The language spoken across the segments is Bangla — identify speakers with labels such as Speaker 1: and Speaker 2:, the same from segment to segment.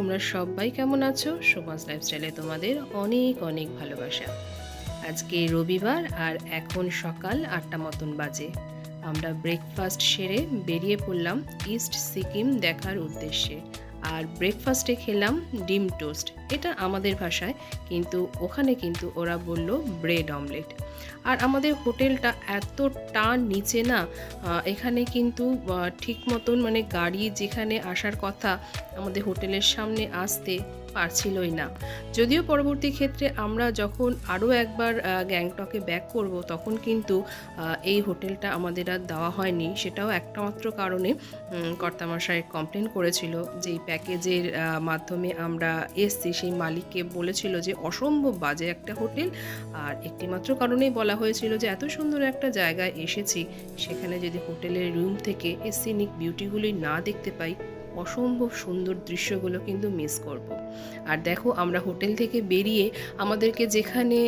Speaker 1: তোমরা সবাই কেমন আছো? সুভাষ লাইফস্টাইলে তোমাদের অনেক অনেক ভালোবাসা। আজকে রবিবার আর এখন সকাল আটটা মতন বাজে। আমরা ব্রেকফাস্ট সেরে বেরিয়ে পড়লাম ইস্ট সিকিম দেখার উদ্দেশ্যে। আর ব্রেকফাস্টে খেলাম ডিম টোস্ট। এটা আমাদের ভাষায়, কিন্তু ওখানে কিন্তু ওরা বলল ব্রেড অমলেট আর আমাদের হোটেলটা এত টান নিচে না এখানে কিন্তু ঠিক মতন মানে গাড়ি যেখানে আসার কথা আমাদের হোটেলের সামনে আসতে পারছিলই না। যদিও পরবর্তী ক্ষেত্রে আমরা যখন আরও একবার গ্যাংটকে ব্যাক করব, তখন কিন্তু এই হোটেলটা আমাদের আর দেওয়া হয়নি। সেটাও একটা মাত্র কারণে কর্তামশাই কমপ্লেন করেছিল যে প্যাকেজের মাধ্যমে আমরা এসছি। সেই মালিককে বলেছিল যে অসম্ভব বাজে একটা হোটেল। আর একটিমাত্র কারণেই বলা হয়েছিল যে এত সুন্দর একটা জায়গায় এসেছি। সেখানে যদি হোটেলের রুম থেকে এই সিনিক বিউটিগুলি না দেখতে পাই অসম্ভব সুন্দর দৃশ্যগুলো কিন্তু মিস করব। আর দেখো, আমরা হোটেল থেকে বেরিয়ে আমাদেরকে যেখানে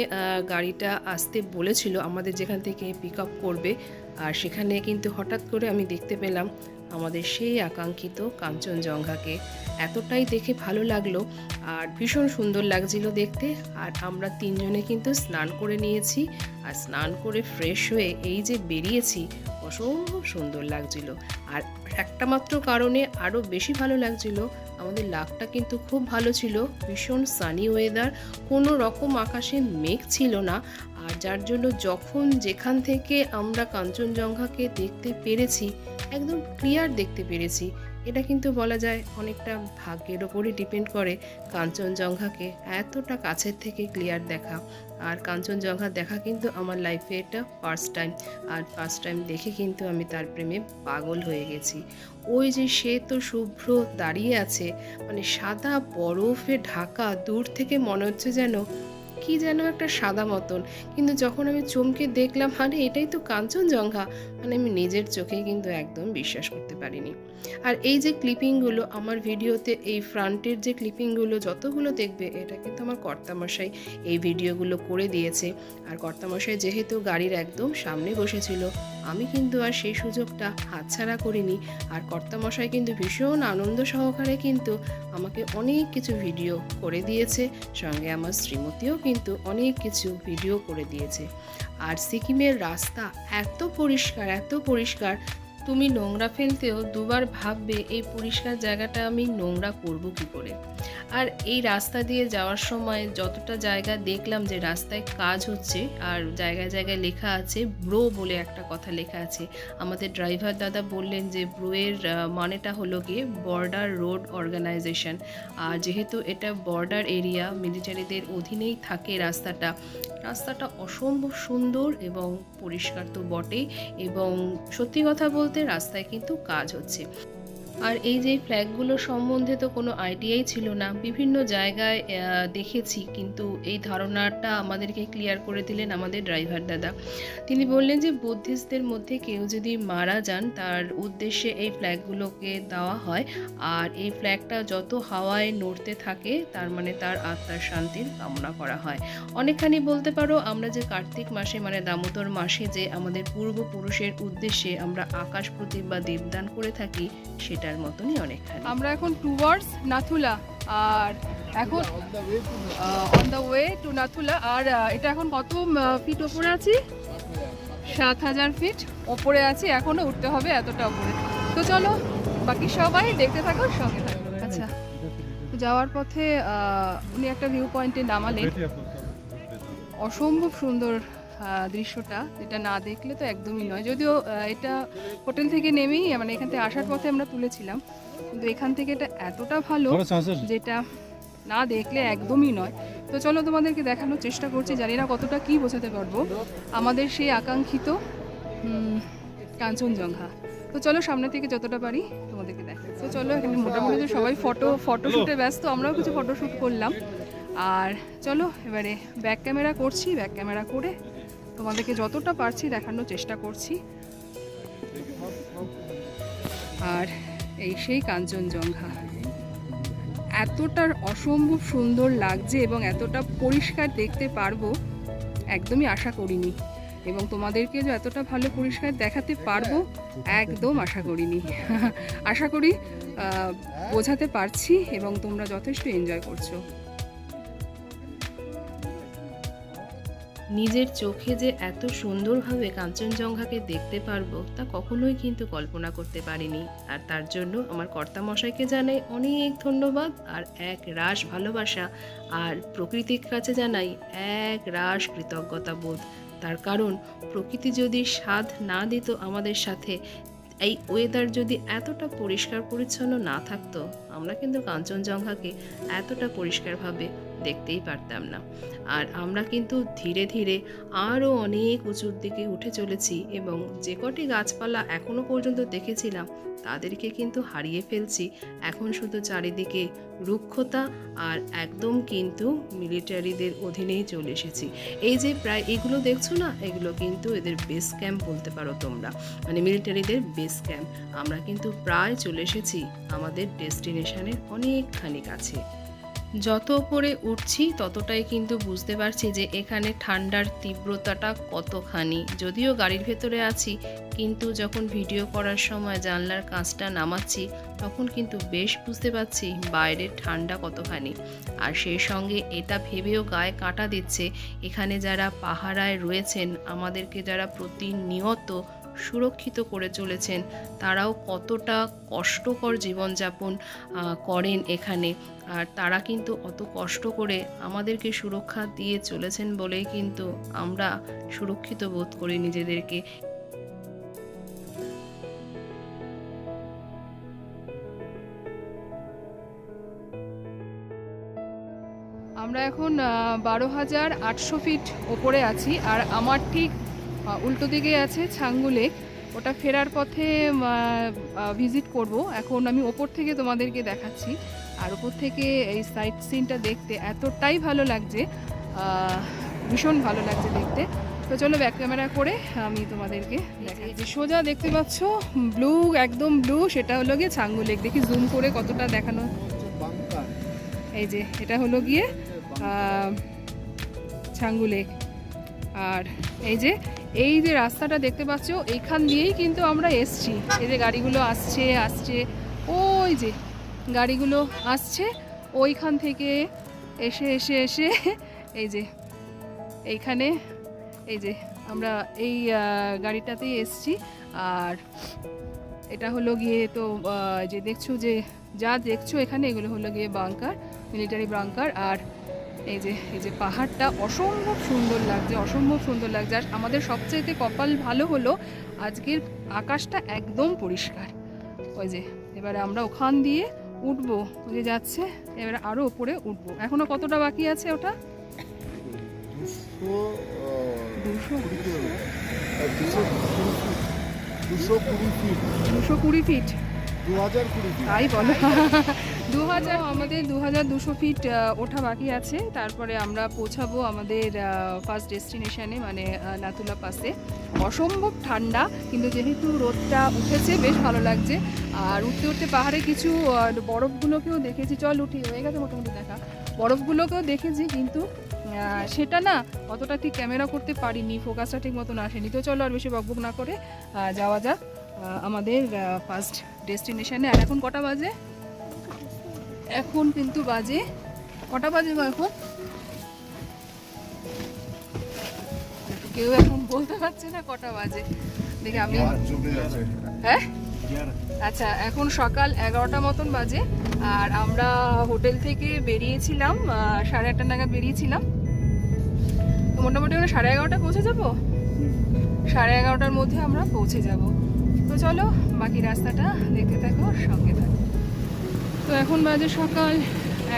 Speaker 1: গাড়িটা আসতে বলেছিল, আমাদের যেখান থেকে পিক আপ করবে, আর সেখানে কিন্তু হঠাৎ করে আমি দেখতে পেলাম আমাদের সেই আকাঙ্ক্ষিত কাঞ্চনজঙ্ঘাকে এতটাই দেখে ভালো লাগল আর ভীষণ সুন্দর লাগছিল দেখতে। আর আমরা তিনজনে কিন্তু স্নান করে নিয়েছি আর স্নান করে ফ্রেশ হয়ে এই যে বেরিয়েছি, অসম্ভব সুন্দর লাগছিল। আর একটা মাত্র কারণে আরও বেশি ভালো লাগছিল, আমাদের লাকটা কিন্তু খুব ভালো ছিল, ভীষণ সানি ওয়েদার কোনো রকম আকাশে মেঘ ছিল না। আর যার জন্য যখন যেখান থেকে আমরা কাঞ্চনজঙ্ঘাকে দেখতে পেরেছি, একদম ক্লিয়ার দেখতে পেরেছি, এটা কিন্তু বলা যায় অনেকটা ভাগ্যের ওপরই ডিপেন্ড করে কাঞ্চনজঙ্ঘাকে এতটা কাছের থেকে ক্লিয়ার দেখা। আর কাঞ্চনজঙ্ঘা দেখা কিন্তু আমার লাইফে এটা ফার্স্ট টাইম আর ফার্স্ট টাইম দেখে কিন্তু আমি তার প্রেমে পাগল হয়ে গেছি। ওই যে সে তো শুভ্র দাঁড়িয়ে আছে মানে সাদা বরফে ঢাকা, দূর থেকে মনে হচ্ছে যেন কি যেন একটা সাদা মতন। কিন্তু যখন আমি চমকে দেখলাম, আরে, এটাই তো কাঞ্চনজঙ্ঘা! মানে আমি নিজের চোখেই কিন্তু একদম বিশ্বাস করতে পারিনি। আর এই যে ক্লিপিংগুলো, আমার ভিডিওতে এই ফ্রন্টের যে ক্লিপিংগুলো, যতগুলো দেখবে, এটা কিন্তু আমার কর্তামশাই এই ভিডিওগুলো করে দিয়েছে। আর কর্তামশাই যেহেতু গাড়ির একদম সামনে বসেছিল, আমি কিন্তু আর সেই সুযোগটা হাতছাড়া করিনি। আর কর্তামশাই কিন্তু ভীষণ আনন্দ সহকারে কিন্তু আমাকে অনেক কিছু ভিডিও করে দিয়েছে। সঙ্গে আমার শ্রীমতীও কিন্তু অনেক কিছু ভিডিও করে দিয়েছে। আর সিকিমের রাস্তা এত পরিষ্কার এত পরিষ্কার তুমি নোংরা ফেলতেও দুবার ভাববে এই পরিষ্কার জায়গাটা আমি নোংরা করব কি করে? আর এই রাস্তা দিয়ে যাওয়ার সময় যতটা জায়গা দেখলাম যে রাস্তায় কাজ হচ্ছে, আর জায়গায় জায়গায় লেখা আছে ব্রো বলে একটা কথা লেখা আছে। আমাদের ড্রাইভার দাদা বললেন যে ব্রোয়ের মানেটা হলো গিয়ে বর্ডার রোড অর্গানাইজেশন। আর যেহেতু এটা বর্ডার এরিয়া, মিলিটারিদের অধীনেই থাকে রাস্তাটা রাস্তাটা অসম্ভব সুন্দর এবং পরিষ্কার তো বটেই। এবং সত্যি কথা বলতে রাস্তায় কিন্তু কাজ হচ্ছে। আর এই যে ফ্ল্যাগগুলো সম্বন্ধে তো কোনো আইডিয়াই ছিল না। বিভিন্ন জায়গায় দেখেছি, কিন্তু এই ধারণাটা আমাদেরকে ক্লিয়ার করে দিলেন আমাদের ড্রাইভার দাদা। তিনি বললেন যে বুদ্ধিস্টদের মধ্যে কেউ যদি মারা যান, তার উদ্দেশ্যে এই ফ্ল্যাগগুলোকে দেওয়া হয়। আর এই ফ্ল্যাগটা যত হাওয়ায় নড়তে থাকে, তার মানে তার আত্মার শান্তির কামনা করা হয়। অনেকখানি বলতে পারো, আমরা যে কার্তিক মাসে মানে দামোদর মাসে যে আমাদের পূর্বপুরুষের উদ্দেশ্যে আমরা আকাশ প্রতীক বা দেবদান করে থাকি সেটার মতনই অনেকখানি।
Speaker 2: আমরা এখন টুয়ার্ডস নাথুলা আর এখন on the way to Nathula আর এটা এখন কত ফিট ওপরে আছি? সাত হাজার ফিট ওপরে আছি এখনও উঠতে হবে এতটা ওপরে। তো চলো, বাকি সবাই দেখতে থাকো, সঙ্গে আচ্ছা যাওয়ার পথে উনি একটা ভিউ পয়েন্টে নামালেন। অসম্ভব সুন্দর দৃশ্যটা এটা না দেখলে তো একদমই নয়। যদিও এটা হোটেল থেকে নেমেই মানে এখান থেকে আসার পথে আমরা তুলেছিলাম। কিন্তু এখান থেকে এটা এতটা ভালো যেটা না দেখলে একদমই নয়। তো চলো তোমাদেরকে দেখানোর চেষ্টা করছি জানি না কতটা কি বোঝাতে পারব। আমাদের সেই আকাঙ্ক্ষিত কাঞ্চনজঙ্ঘা। তো চলো সামনে থেকে যতটা পারি তোমাদেরকে দেখাই। তো চলো এখানে মোটামুটি তো সবাই ফটো ফটোশ্যুটে ব্যস্ত আমরাও কিছু ফটোশ্যুট করলাম। আর চলো এবারে ব্যাক ক্যামেরা করছি ব্যাক ক্যামেরা করে তোমাদেরকে যতটা পারছি দেখানোর চেষ্টা করছি। আর এই সেই কাঞ্চনজঙ্ঘা। এতটা অসম্ভব সুন্দর লাগছে এবং এতটা পরিষ্কার দেখতে পারব, একদমই আশা করিনি। এবং তোমাদেরকে যে এতটা ভালো পরিষ্কার দেখাতে পারব, একদম আশা করিনি। আশা করি বোঝাতে পারছি এবং তোমরা যথেষ্ট এনজয় করছ।
Speaker 1: নিজের চোখে যে এত সুন্দরভাবে কাঞ্চনজঙ্ঘাকে দেখতে পারব, তা কখনোই কিন্তু কল্পনা করতে পারিনি। আর তার জন্য আমার কর্তামশাইকে জানাই অনেক ধন্যবাদ আর এক রাস ভালোবাসা। আর প্রকৃতির কাছে জানাই এক রাস কৃতজ্ঞতা বোধ। তার কারণ, প্রকৃতি যদি স্বাদ না দিত আমাদের সাথে, এই ওয়েদার যদি এতটা পরিষ্কার পরিচ্ছন্ন না থাকতো আমরা কিন্তু কাঞ্চনজঙ্ঘাকে এতটা পরিষ্কারভাবে দেখতেই পারতাম না। আর আমরা কিন্তু ধীরে ধীরে আরও অনেক উঁচুর দিকে উঠে চলেছি এবং যে কটি গাছপালা এখনও পর্যন্ত দেখেছিলাম, তাদেরকে কিন্তু হারিয়ে ফেলছি। এখন শুধু চারিদিকে রুক্ষতা আর একদম কিন্তু মিলিটারিদের অধীনেই চলে এসেছি। এই যে প্রায় এগুলো দেখছ না, এগুলো কিন্তু এদের বেস ক্যাম্প বলতে পারো তোমরা। মানে মিলিটারিদের বেস ক্যাম্প। আমরা কিন্তু প্রায় চলে এসেছি আমাদের ডেস্টিনেশনের অনেকখানি কাছে। যত উপরে উঠছি, ততটাই কিন্তু বুঝতে পারছি যে এখানে ঠান্ডার তীব্রতাটা কতখানি। যদিও গাড়ির ভেতরে আছি, কিন্তু যখন ভিডিও করার সময় জানলার কাঁচটা নামাচ্ছি, তখন কিন্তু বেশ বুঝতে পারছি বাইরের ঠান্ডা কতখানি। আর সেই সঙ্গে এটা ভেবেও গায়ে কাটা দিচ্ছে, এখানে যারা পাহারায় রয়েছেন, আমাদেরকে যারা প্রতিনিয়ত সুরক্ষিত করে চলেছেন। তারাও কতটা কষ্টকর জীবনযাপন করেন এখানে। আর তারা কিন্তু অত কষ্ট করে আমাদেরকে সুরক্ষা দিয়ে চলেছেন বলেই কিন্তু আমরা সুরক্ষিত বোধ করি নিজেদেরকে।
Speaker 2: আমরা এখন বারো হাজার আটশো ফিট ওপরে আছি। আর আমার ঠিক উল্টো দিকে আছে ছাঙ্গু লেক। ওটা ফেরার পথে ভিজিট করব। এখন আমি ওপর থেকে তোমাদেরকে দেখাচ্ছি। আর ওপর থেকে এই সাইট সিনটা দেখতে এতটাই ভালো লাগছে ভীষণ ভালো লাগছে দেখতে। তো চলো ব্যাক ক্যামেরা করে আমি তোমাদেরকে দেখাই যে সোজা দেখতে পাচ্ছ ব্লু একদম ব্লু সেটা হলো গিয়ে ছাঙ্গু লেক। দেখি জুম করে কতটা দেখানো। এই যে এটা হলো গিয়ে ছাঙ্গু লেক। আর এই যে এই যে রাস্তাটা দেখতে পাচ্ছ এইখান দিয়েই কিন্তু আমরা এসছি। এই যে গাড়িগুলো আসছে আসছে। ওই যে গাড়িগুলো আসছে, ওইখান থেকে এসে এসে এসে এই যে এইখানে, এই যে আমরা এই গাড়িটাতেই এসছি। আর এটা হলো গিয়ে তো যে দেখছ যে, যা দেখছ এখানে, এগুলো হলো গিয়ে বাংকার মিলিটারি বাংকার আর এই যে এই যে পাহাড়টা অসম্ভব সুন্দর লাগছে অসম্ভব সুন্দর লাগছে। আর আমাদের সবচেয়ে কপাল ভালো হলো আজকের আকাশটা একদম পরিষ্কার। ওই যে এবারে আমরা ওখান দিয়ে উঠবো ওই যে যাচ্ছে এবারে আরও উপরে উঠবো। এখনও কতটা বাকি আছে ওটা?
Speaker 3: দুশো কুড়ি ফিট।
Speaker 2: তাই বলো। দু হাজার আমাদের দু হাজার দুশো ফিট ওঠা বাকি আছে। তারপরে আমরা পৌঁছাবো আমাদের ফার্স্ট ডেস্টিনেশনে মানে নাতুলা পাসে। অসম্ভব ঠান্ডা, কিন্তু যেহেতু রোদটা উঠেছে, বেশ ভালো লাগছে। আর উঠতে উঠতে পাহাড়ে কিছু বরফগুলোকেও দেখেছি। চল উঠি, হয়ে গেছে মোটামুটি দেখা। বরফগুলোকেও দেখেছি, কিন্তু সেটা না, অতটা ঠিক ক্যামেরা করতে পারিনি ফোকাসটা ঠিক মতন আসেনি। তো চলো আর বেশি বকবক না করে যাওয়া যাক আমাদের ফার্স্ট ডেস্টিনেশনে আর এখন কটা বাজে? এখন কিন্তু বাজে কটা বাজে গো এখন? কেউ এখন বলতে পারছে না কটা বাজে। দেখি আমি হ্যাঁ? আচ্ছা এখন সকাল এগারোটা মতন বাজে আর আমরা হোটেল থেকে বেরিয়েছিলাম সাড়ে আটটা নাগাদ বেরিয়েছিলাম। তো মোটামুটি আমরা সাড়ে এগারোটা পৌঁছে যাব? সাড়ে এগারোটার মধ্যে আমরা পৌঁছে যাব। তো চলো বাকি রাস্তাটা দেখতে থাকো সঙ্গে থাকো। তো এখন বাজে সকাল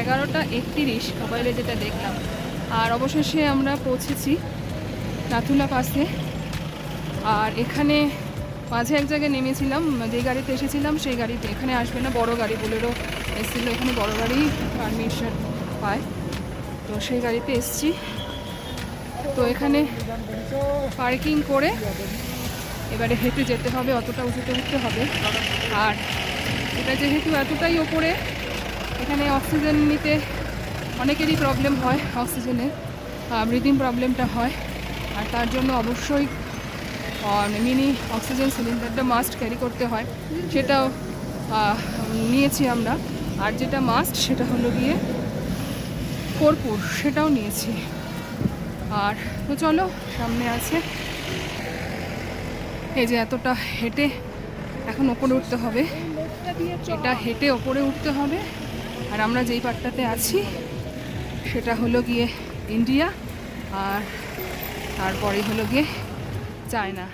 Speaker 2: এগারোটা একতিরিশ মোবাইলে যেটা দেখলাম। আর অবশেষে আমরা পৌঁছেছি নাথুলা পাশে। আর এখানে মাঝে এক জায়গায় নেমেছিলাম, যে গাড়িতে এসেছিলাম সেই গাড়িতে। এখানে আসবে না বড় গাড়ি, বোলেরো এসেছিল, এখানে বড় গাড়ি পারমিশন পায়। তো সেই গাড়িতে এসছি। তো এখানে পার্কিং করে এবারে হেঁটে যেতে হবে, অতটা উঁচুতে উঠতে হবে। আর এটা যেহেতু এতটাই ওপরে, এখানে অক্সিজেন নিতে অনেকেরই প্রবলেম হয় অক্সিজেনের ব্রিদিং প্রবলেমটা হয়। আর তার জন্য অবশ্যই মিনি অক্সিজেন সিলিন্ডারটা মাস্ট ক্যারি করতে হয়। সেটাও নিয়েছি আমরা। আর যেটা মাস্ট সেটা হলো গিয়ে কর্পূর, সেটাও নিয়েছি। আর তো চলো, সামনে আছে। এই যে এতটা হেঁটে এখন ওপরে উঠতে হবে। এটা হেঁটে ওপরে উঠতে হবে। আর আমরা যেই পাটটাতে আছি, সেটা হলো গিয়ে ইন্ডিয়া, আর তারপরে হলো গিয়ে চায়না।